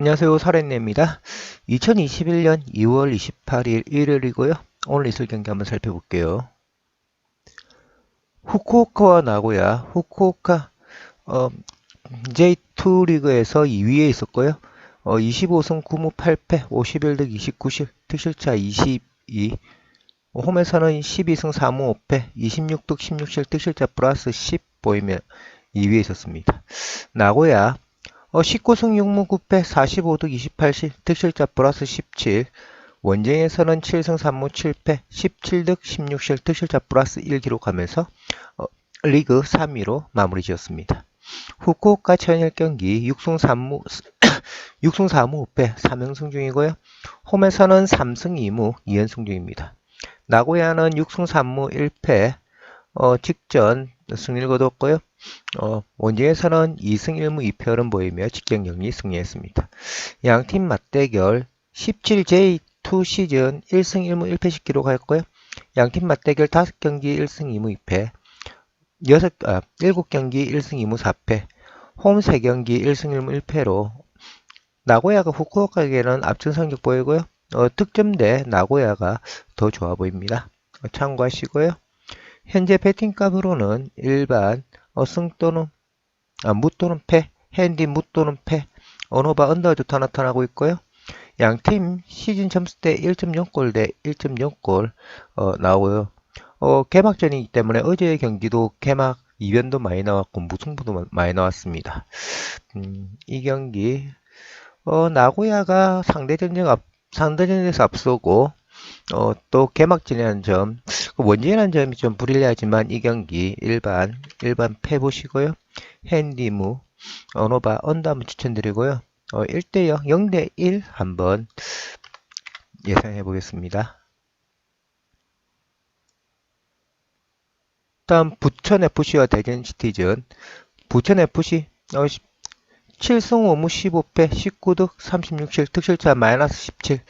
안녕하세요. 사례입니다. 2021년 2월 28일 일요일이고요. 오늘 있을 경기 한번 살펴볼게요. 후쿠오카와 나고야, 후쿠오카 어, J2 리그에서 2위에 있었고요. 어, 25승 9무 8패, 51득 29실, 득실차 22. 홈에서는 12승 4무 5패, 26득 16실, 득실차 플러스 10 보이며 2위에 있었습니다. 나고야 어, 19승 6무 9패 45득 28실 득실자 플러스 17 원정에서는 7승 3무 7패 17득 16실 득실자 플러스 1 기록하면서 어, 리그 3위로 마무리 지었습니다. 후쿠오카 천일 경기 6승 3무 6승 4무 5패 3연승 중이고요. 홈에서는 3승 2무 2연승 중입니다. 나고야는 6승 3무 1패 어, 직전 승리를 거뒀고요. 어, 원정에서는 2승 1무 2패를 보이며 직전 경기 승리했습니다. 양팀 맞대결 17J2 시즌 1승 1무 1패씩 기록하였고요. 양팀 맞대결 5경기 1승 2무 2패, 6, 아, 7경기 1승 2무 4패, 홈 3경기 1승 1무 1패로 나고야가 후쿠오카에게는 앞선 성적 보이고요. 어, 득점대 나고야가 더 좋아 보입니다. 어, 참고하시고요. 현재 배팅값으로는 일반 어승 또는 아, 무 또는 패, 핸디 무 또는 패, 언어바 언더조타 나타나고 있고요. 양팀 시즌 점수대 1.0골 대 1.0골 어, 나오고요. 어, 개막전이기 때문에 어제의 경기도 개막 이변도 많이 나왔고 무승부도 많이 나왔습니다. 음, 이 경기 어, 나고야가 상대전적 앞, 상대전에서 앞서고 어, 또 개막전이라는 점, 그 원진이라는 점이 좀 불리하지만 이 경기 일반 일반 패 보시고요. 핸디무, 언어바 언더 한번 추천드리고요. 어, 1대0, 0대1 한번 예상해 보겠습니다. 다음 부천 FC와 대전 시티즌. 부천 FC 어, 7승 5무 15패 19득 36실 득실차 마이너스 17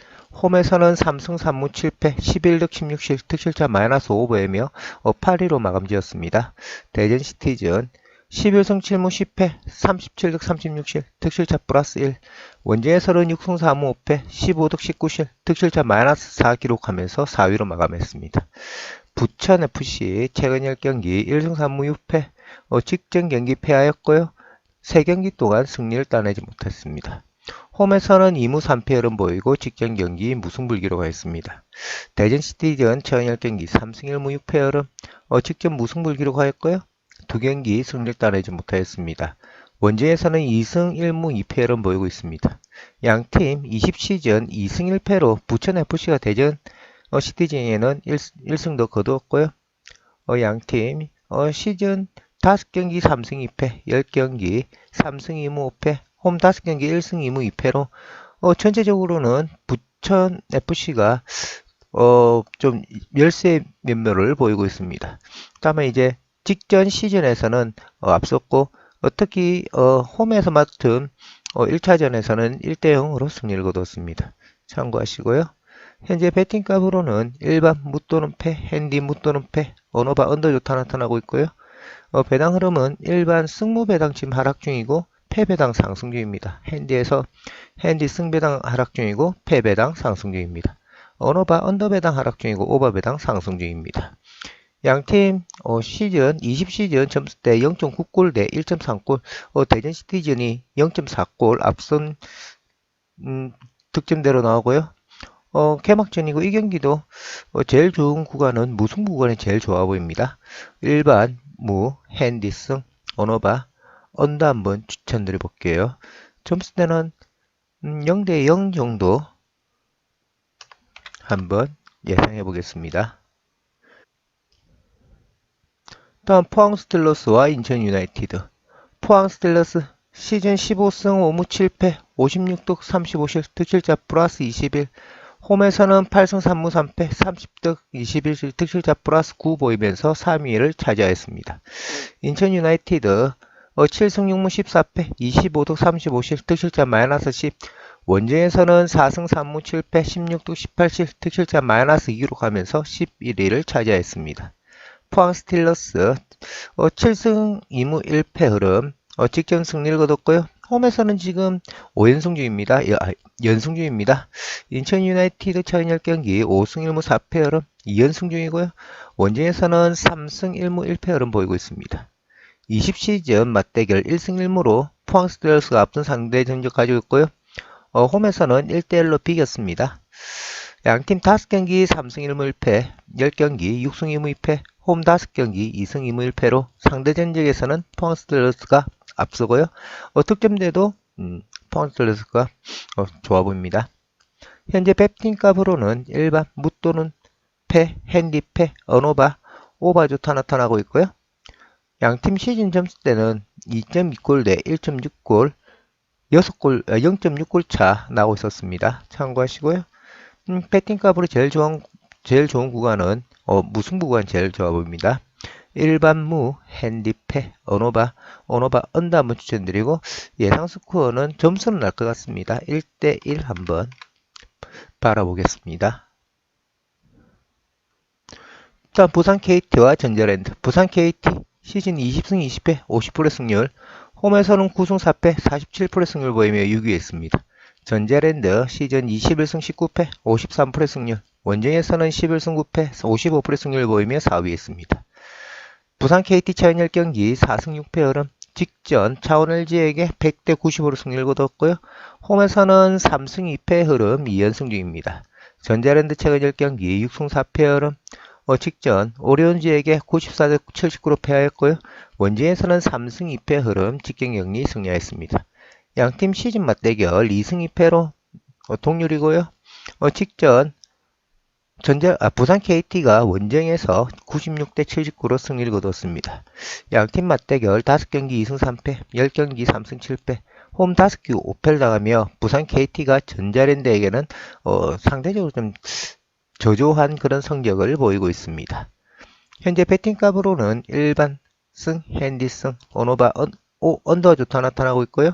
홈에서는 3승 3무 7패 11득 16실 득 실차 마이너스 5보이며 8위로 마감지었습니다. 대전 시티즌 11승 7무 10패 37득 36실 득실차 플러스 1 원정에서는 6승 4무 5패 15득 19실 득실차 마이너스 4 기록하면서 4위로 마감했습니다. 부천FC 최근 10경기 1승 3무 6패 어, 직전 경기 패하였고요. 3경기 동안 승리를 따내지 못했습니다. 홈에서는 2무 3패를 보이고 직전 경기 무승불 기록하였습니다. 대전 시티전 처연 10경기 3승 1무 6패를 어, 직전 무승불 기록하였고요. 두 경기 승리를 따내지 못하였습니다. 원정에서는 2승 1무 2패를 보이고 있습니다. 양팀 20시즌 2승 1패로 부천FC가 대전 어, 시티즌에는 1, 1승도 거두었고요. 어, 양팀 어, 시즌 5경기 3승 2패, 10경기 3승 2무 5패, 홈 5경기 1승 2무 2패로 어, 전체적으로는 부천 FC가 어, 좀 열세 면모를 보이고 있습니다. 다음에 이제 직전 시즌에서는 어, 앞섰고 어, 특히 어, 홈에서 맡은 어, 1차전에서는 1대 0으로 승리를 거뒀습니다. 참고하시고요. 현재 배팅값으로는 일반 무 또는 패, 핸디 무 또는 패, 언어바 언더조타 나타나고 있고요. 어, 배당 흐름은 일반 승무 배당 지금 하락 중이고 패배당 상승 중입니다. 핸디에서 핸디 승배당 하락 중이고 패배당 상승 중입니다. 언어바 언더배당 하락 중이고 오버배당 상승 중입니다. 양팀 어, 시즌 20시즌 점수대 0.9골 대 1.3골 어, 대전 시티즌이 0.4골 앞선 음, 득점대로 나오고요. 어, 개막전이고 이 경기도 어, 제일 좋은 구간은 무승부 구간이 제일 좋아 보입니다. 일반 무, 핸디승, 언어바, 언더 한번 추천드려 볼게요. 점수대는 0대 음, 0 정도 한번 예상해 보겠습니다. 다음 포항 스틸러스와 인천 유나이티드. 포항 스틸러스 시즌 15승 5무 7패 56득 35실 득실자 플러스 21 홈에서는 8승 3무 3패 30득 21실 득실자 플러스 9 보이면서 3위를 차지하였습니다. 인천 유나이티드 7승 6무 14패 25득 35실 득실자 마이너스 10 원정에서는 4승 3무 7패 16득 18실 득실자 마이너스 2 기록하면서 11위를 차지하였습니다. 포항 스틸러스 7승 2무 1패 흐름 직전 승리를 거뒀고요. 홈에서는 지금 5연승 중입니다. 여- 아, 연승 중입니다. 인천 유나이티드 차은열 경기 5승 1무 4패 흐름 2연승 중이고요. 원정에서는 3승 1무 1패 흐름 보이고 있습니다. 20시즌 맞대결 1승 1무로 포항 스테어스가 앞선 상대 전적 가지고 있고요. 어, 홈에서는 1대1로 비겼습니다. 양팀 5경기 3승 1무 1패, 10경기 6승 2무 2패, 홈 5경기 2승 2무 1패로 상대 전적에서는 포항 스테어스가 앞서고요. 어, 득점대도 음, 포항 스테어스가 어, 좋아 보입니다. 현재 배팅 값으로는 일반 무 또는 패, 핸디패, 언오바, 오바조 타 나타나고 있고요. 양팀 시즌 점수대는 2.2골 대 1.6골, 6골, 0.6골 차 나오고 있었습니다. 참고하시고요. 음, 배팅값으로 제일 좋은, 제일 좋은 구간은, 어, 무승부 구간 제일 좋아 보입니다. 일반 무, 핸디패, 언오바, 언오바 언더 한번 추천드리고, 예상 스코어는 점수는 날 것 같습니다. 1대1 한번 바라보겠습니다. 다음 부산 KT와 전자랜드. 부산 KT 시즌 20승 20패 50% 승률. 홈에서는 9승 4패 47% 승률 보이며 6위했습니다. 전자랜드 시즌 21승 19패 53% 승률. 원정에서는 11승 9패 55% 승률 보이며 4위했습니다. 부산 KT 차연열 경기 4승 6패 흐름. 직전 차원 LG에게 100대 90으로 승리를 거뒀고요. 홈에서는 3승 2패 흐름 2연승 중입니다. 전자랜드 최근 10경기 6승 4패 흐름. 어, 직전 오리온즈에게 94대 79로 패하였고요. 원주에서는 3승 2패 흐름 직경 경기 승리하였습니다. 양팀 시즌 맞대결 2승 2패로 어, 동률이고요. 어, 직전 전자 아, 부산 KT가 원정에서 96대 79로 승리를 거뒀습니다. 양팀 맞대결 5경기 2승 3패, 10경기 3승 7패, 홈 5기 5패를 당하며 부산 KT가 전자랜드에게는 어, 상대적으로 좀 저조한 그런 성적을 보이고 있습니다. 현재 배팅값으로는 일반 승, 핸디승, 언오바, 언, 오, 언더 좋다 나타나고 있고요.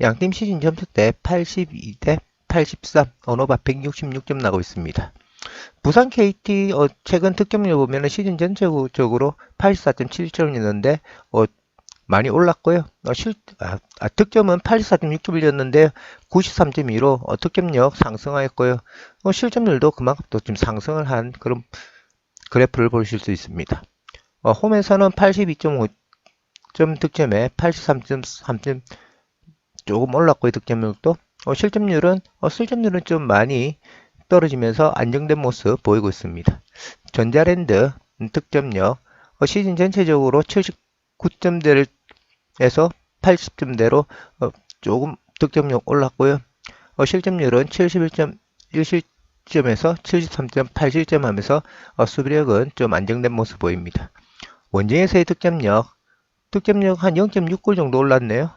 양팀 시즌 점수대 82대 83, 언오바 166점 나고 있습니다. 부산 KT 어, 최근 득점률 보면 시즌 전체적으로 84.7점이었는데 어, 많이 올랐고요. 어, 실, 아, 아, 득점은 84.6점이었는데 93.2로 어, 득점력 상승하였고요. 어, 실점률도 그만큼 또좀 상승을 한 그런 그래프를 보실 수 있습니다. 어, 홈에서는 82.5점 득점에 83.3점 조금 올랐고요. 득점력도 어, 실점률은 어, 실점률은 좀 많이 떨어지면서 안정된 모습 보이고 있습니다. 전자랜드 득점력 어, 시즌 전체적으로 79점대를 에서 80점대로 어, 조금 득점력 올랐고요. 어, 실점률은 71.1실점에서 73.8실점 하면서 어, 수비력은 좀 안정된 모습 보입니다. 원정에서의 득점력, 득점력 한 0.6골 정도 올랐네요.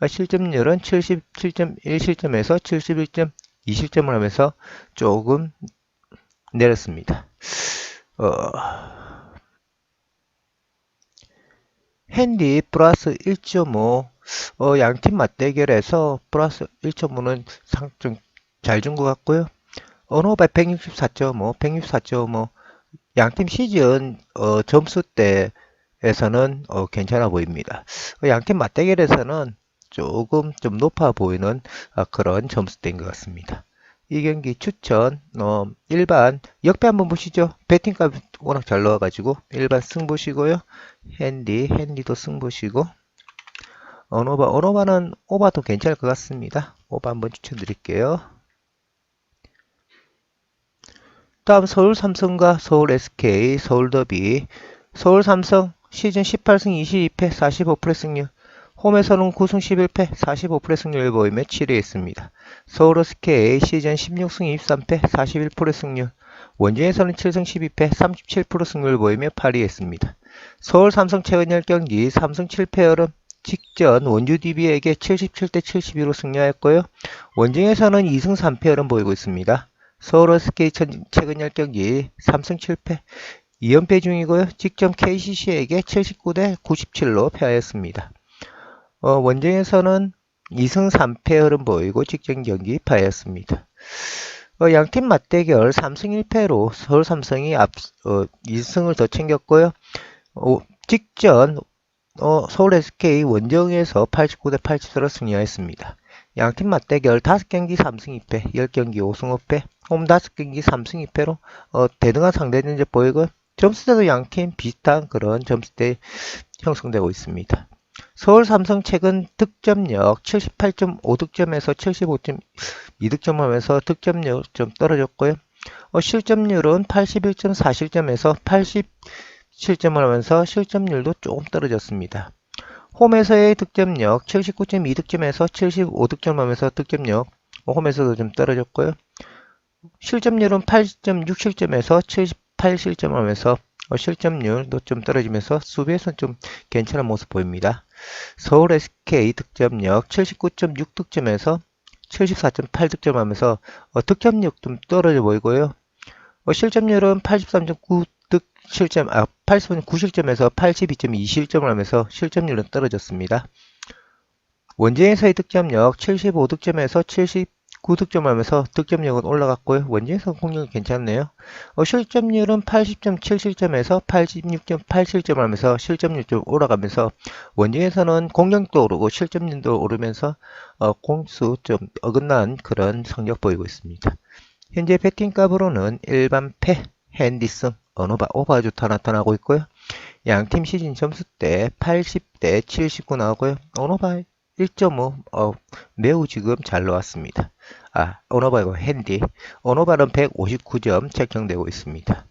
어, 실점률은 77.1실점에서 71.2실점을 하면서 조금 내렸습니다. 어, 핸디 플러스 1.5 어, 양팀 맞대결에서 플러스 1.5는 상좀 잘 준 것 같고요. 언어바 164.5, 164.5 양팀 시즌 어, 점수 대에서는 어, 괜찮아 보입니다. 어, 양팀 맞대결에서는 조금 좀 높아 보이는 어, 그런 점수대인 것 같습니다. 이 경기 추천 어, 일반 역배 한번 보시죠. 배팅값 워낙 잘 나와가지고 일반 승 보시고요. 핸디 핸디도 승 보시고 언오바 언오바는 오바도 괜찮을 것 같습니다. 오바 한번 추천드릴게요. 다음 서울 삼성과 서울 SK 서울 더비 서울 삼성 시즌 18승 22패 45% 승률 홈에서는 9승 11패 45% 승률을 보이며 7위했습니다. 서울 SK 시즌 16승 23패 41% 승률 원주에서는 7승 12패 37% 승률을 보이며 8위했습니다. 서울 삼성 최근 10경기 3승 7패 흐름 직전 원주 DB에게 77대 72로 승리하였고요. 원정에서는 2승 3패 흐름 보이고 있습니다. 서울 SK 최근 10경기 3승 7패 2연패 중이고요. 직전 KCC에게 79대 97로 패하였습니다. 어, 원정에서는 2승 3패 흐름 보이고 직전 경기 패하였습니다. 어, 양팀 맞대결 3승 1패로 서울 삼성이 앞, 어, 2승을 더 챙겼고요. 어, 직전 어, 서울 SK 원정에서 89대 84로 승리하였습니다. 양팀 맞대결 5경기 3승 2패, 10경기 5승 5패, 홈 5경기 3승 2패로 어, 대등한 상대 전적 보이고 점수대도 양팀 비슷한 그런 점수대 형성되고 있습니다. 서울 삼성 최근 득점력 78.5득점에서 75.2득점 하면서 득점력 좀 떨어졌고요. 어, 실점률은 81.4실점에서 87점을 하면서 실점률도 조금 떨어졌습니다. 홈에서의 득점력 79.2득점에서 75득점 하면서 득점력 어, 홈에서도 좀 떨어졌고요. 실점률은 8.6실점에서 78실점 하면서 어, 실점률도 좀 떨어지면서 수비에서는 좀 괜찮은 모습 보입니다. 서울 SK 득점력 79.6 득점에서 74.8 득점 하면서 어, 득점력 좀 떨어져 보이고요. 어, 실점률은 83.9 득 실점, 아, 83.9실점에서 82.2 실점을 하면서 실점률은 떨어졌습니다. 원정에서의 득점력 75득점에서 79득점 하면서 득점력은 올라갔고요. 원정에서 공격이 괜찮네요. 어, 실점률은 80.7실점에서 86.8실점 하면서 실점률 좀 올라가면서 원정에서는 공격도 오르고 실점률도 오르면서 어, 공수 좀 어긋난 그런 성적 보이고 있습니다. 현재 배팅 값으로는 일반 패, 핸디승, 언어바, 오버주타 나타나고 있고요. 양팀 시즌 점수 때 80대 79 나오고요. 언어바 1.5 어, 매우 지금 잘 나왔습니다. 아, 언어바이고 핸디. 언어바는 159점 책정되고 있습니다.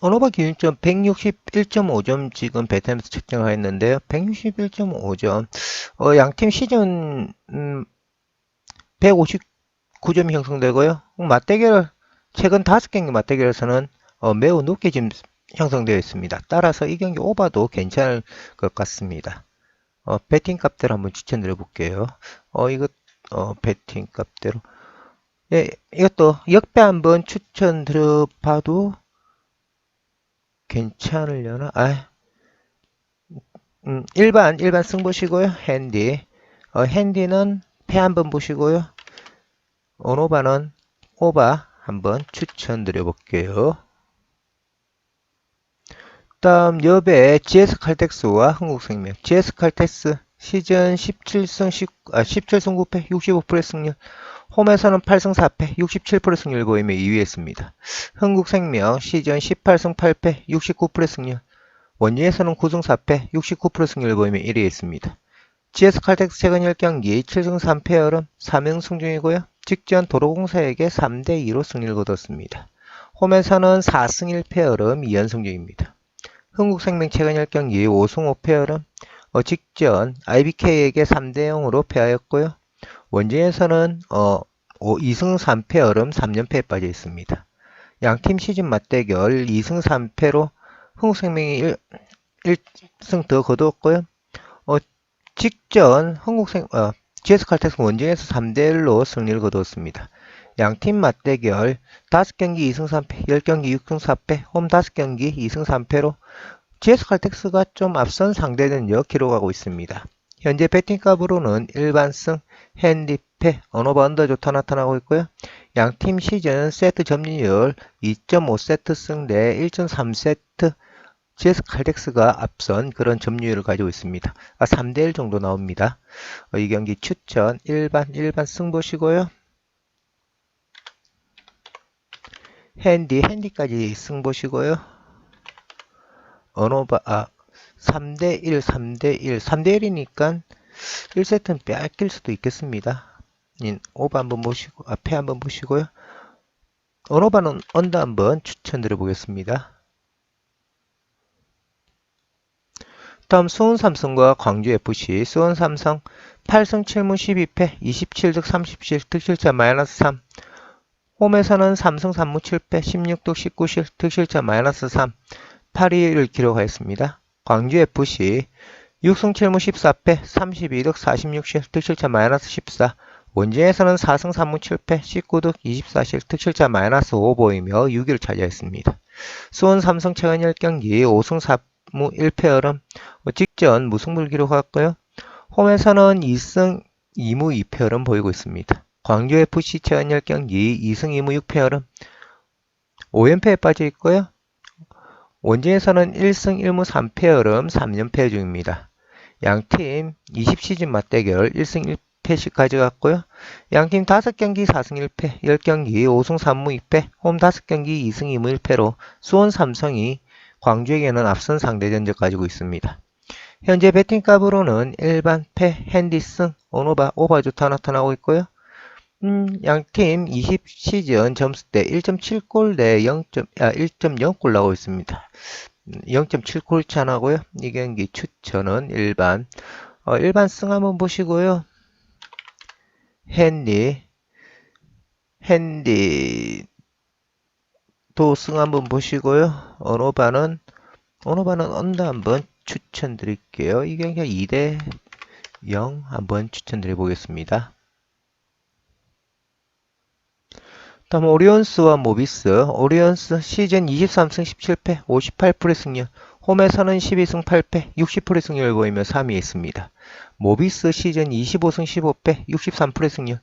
언어바 기준점 161.5점 지금 베트남에서 책정하였는데요. 161.5점. 어, 양팀 시즌 음, 159점이 형성되고요. 맞대결 최근 5경기 맞대결에서는 어, 매우 높게 지금 형성되어 있습니다. 따라서 이 경기 오바도 괜찮을 것 같습니다. 어, 배팅 값대로 한번 추천드려 볼게요. 어, 이것, 어, 배팅 값대로. 예, 이것도 역배 한번 추천드려 봐도 괜찮으려나? 아, 음, 일반, 일반 승 보시고요. 핸디. 어, 핸디는 패 한번 보시고요. 오노바는 오바 한번 추천드려 볼게요. 다음 여배 GS 칼텍스와 한국생명 GS 칼텍스 시즌 17승 10, 아, 17승 9패 65% 승률 홈에서는 8승 4패 67% 승률 보이며 2위 했습니다. 한국생명 시즌 18승 8패 69% 승률 원주에서는 9승 4패 69% 승률 보이며 1위 했습니다. GS 칼텍스 최근 10경기 7승 3패 3응 중이고요. 직전 도로공사에게 3대2로 승리를 거뒀습니다. 홈에서는 4승 1패 얼음 2연승 중입니다. 흥국생명 최근 10경기 5승 5패 얼음 어, 직전 IBK에게 3대 0으로 패하였고요. 원진에서는 어, 2승 3패 얼음 3연패에 빠져 있습니다. 양팀 시즌 맞대결 2승 3패로 흥국생명이 1, 1승 더 거두었고요. 어, 직전 흥국생 어, GS칼텍스 원정에서 3대 1로 승리를 거두었습니다. 양팀 맞대결 5경기 2승 3패, 10경기 6승 4패, 홈 5경기 2승 3패로 GS칼텍스가 좀 앞선 상대전적 기록하고 있습니다. 현재 배팅값으로는 일반승, 핸디패, 언어바 언더조타 나타나고 있고요. 양팀 시즌 세트 점유율 2.5세트 승대 1.3세트 GS 칼텍스가 앞선 그런 점유율을 가지고 있습니다. 아, 3대1 정도 나옵니다. 어, 이 경기 추천 일반 일반 승 보시고요. 핸디 핸디까지 승 보시고요. 언어바 아 3대1 3대1 3대1이니까 1세트는 빼앗길 수도 있겠습니다. 오버 한번 보시고 앞에 한번 보시고요. 언어바는 언더 한번 추천드려 보겠습니다. 다음 수원 삼성과 광주 FC 수원 삼성 8승 7무 12패 27득 37 득실차 마이너스 3 홈에서는 3승 3무 7패 16득 19실 득실차 마이너스 3 8위를 기록하였습니다. 광주 FC 6승 7무 14패 32득 46실 득실차 마이너스 14 원진에서는 4승 3무 7패 19득 24실 득실차 마이너스 5 보이며 6위를 차지했습니다. 수원 삼성 최근 10경기 5승 4무 1패 얼음 뭐 직전 무승부를 기록했고요. 홈에서는 2승 2무 2패 얼음 보이고 있습니다. 광주 FC 최근 10경기 2승 2무 6패 얼음 5연패에 빠져 있고요. 원진에서는 1승 1무 3패여름 3연패 중입니다. 양팀 20시즌 맞대결 1승 1패씩 가져갔고요. 양팀 5경기 4승 1패, 10경기 5승 3무 2패, 홈 5경기 2승 2무 1패로 수원 삼성이 광주에게는 앞선 상대 전적 가지고 있습니다. 현재 배팅값으로는 일반 패, 핸디승, 오노바, 오바주타 나타나고 있고요. 음, 양팀 20 시즌 점수대 1.7골 대 0. 아, 1.0골 나오고 있습니다. 0.7골 차 나고요. 이 경기 추천은 일반. 어, 일반 승 한번 보시고요. 핸디, 핸디 도승 한번 보시고요. 언어반은 언어반은 언더 한번 추천드릴게요. 이 경기가 2대 0 한번 추천드려 보겠습니다. 다음 오리온스와 모비스 오리온스 시즌 23승 17패 58%의 승률 홈에서는 12승 8패 60%의 승률을 보이며 3위에 있습니다. 모비스 시즌 25승 15패 63%의 승률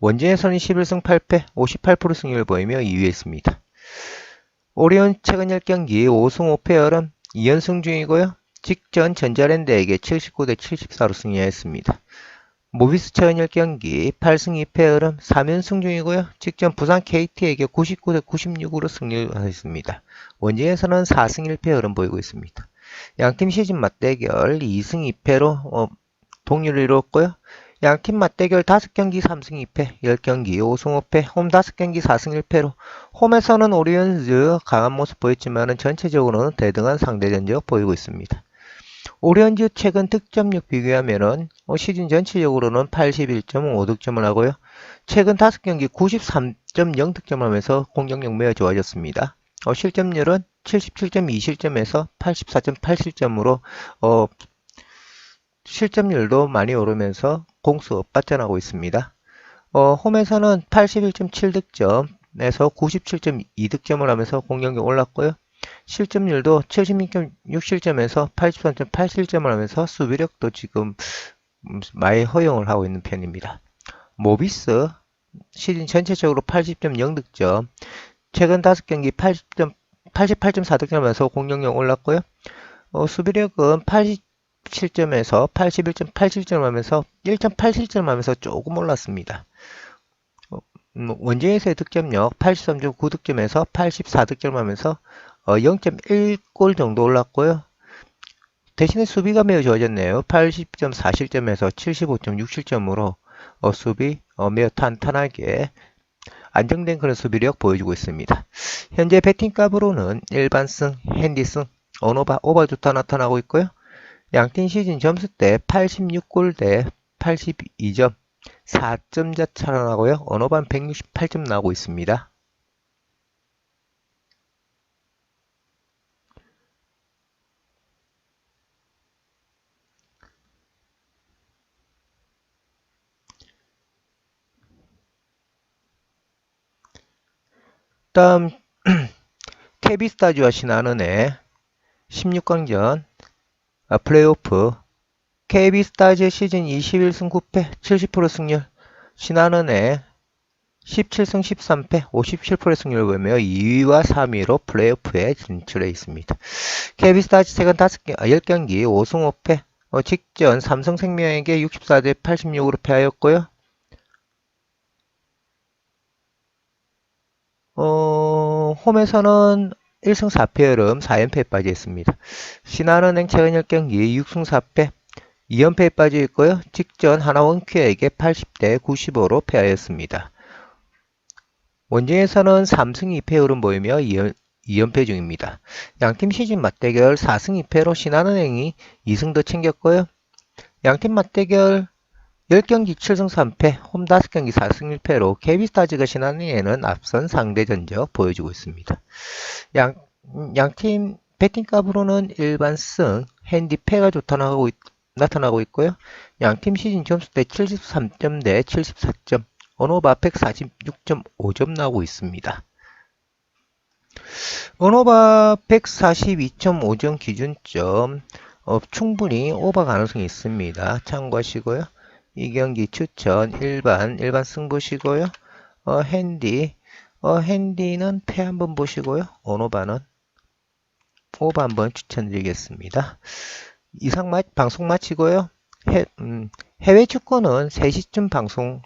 원진에서는 11승 8패 58% 승률을 보이며 2위에 있습니다. 오리온 최근 10경기 5승 5패 여름 2연승 중이고요. 직전 전자랜드에게 79대 74로 승리했습니다. 모비스 최근 10경기 8승 2패여름 3연승 중이고요. 직전 부산 KT에게 99대 96으로 승리하였습니다. 원진에서는 4승 1패여름 보이고 있습니다. 양팀 시즌 맞대결 2승 2패로 어, 동률을 이루었고요. 양팀 맞대결 5경기 3승 2패, 10경기 5승 5패, 홈 5경기 4승 1패로 홈에서는 오리온즈 강한 모습 보였지만 전체적으로는 대등한 상대 전적 보이고 있습니다. 오리온즈 최근 득점력 비교하면은 어, 시즌 전체적으로는 81.5 득점을 하고요. 최근 5경기 93.0 득점하면서 공격력 매우 좋아졌습니다. 어, 실점률은 77.2 실점에서 84.8 실점으로 어, 실점률도 많이 오르면서 공수 빠져나고 있습니다. 어, 홈에서는 81.7 득점에서 97.2 득점을 하면서 공격력 올랐고요. 실점률도 76.6실점에서 83.8실점을 하면서 수비력도 지금 많이 허용을 하고 있는 편입니다. 모비스 시즌 전체적으로 80.0 득점 최근 5경기 80. 88.4 득점 하면서 공격력 올랐고요. 어, 수비력은 87점에서 81.87점 하면서 1.8실점 하면서 조금 올랐습니다. 어, 음, 원정에서의 득점력 83.9득점에서 84득점 하면서 어, 0.1골 정도 올랐고요. 대신에 수비가 매우 좋아졌네요. 80.4실점에서 75.6실점으로 어, 수비 어, 매우 탄탄하게 안정된 그런 수비력 보여주고 있습니다. 현재 배팅값으로는 일반승, 핸디승, 언오바, 오바주타 나타나고 있고요. 양팀 시즌 점수 대 86골 대 82점, 4점 자 차로 나고요. 언어반 168점 나오고 있습니다. 다음 케비스타즈와 신한은의 16강전 아, 플레이오프 KB스타즈 시즌 21승 9패 70% 승률 신한은의 17승 13패 57% 승률을 보이며 2위와 3위로 플레이오프에 진출해 있습니다. KB스타즈 최근 5개, 10경기 5승 5패 어, 직전 삼성생명에게 64대 86으로 패하였고요. 어, 홈에서는 1승 4패 여름 4연패에 빠져 있습니다. 신한은행 최근 10경기 6승 4패 2연패에 빠져 있고요. 직전 하나원 큐에게 80대 95로 패하였습니다. 원정에서는 3승 2패 흐름 보이며 2연, 2연패 중입니다. 양팀 시즌 맞대결 4승 2패로 신한은행이 2승 더 챙겼고요. 양팀 맞대결 10경기 7승 3패, 홈 5경기 4승 1패로 KB스타즈가 신한은행에는 앞선 상대 전적 보여주고 있습니다. 양, 양팀 배팅값으로는 일반승, 핸디패가 좋다 나가고 있, 나타나고 있고요. 양팀 시즌 점수 대 73점 대 74점, 언오바 146.5점 나오고 있습니다. 언오바 142.5점 기준점 어, 충분히 오버 가능성이 있습니다. 참고하시고요. 이 경기 추천 일반 일반 승 보시고요. 어, 핸디 어, 핸디는 패 한번 보시고요. 오노바는 오버 한번 추천드리겠습니다. 이상 마, 방송 마치고요. 해, 음, 해외 축구는 3시쯤 방송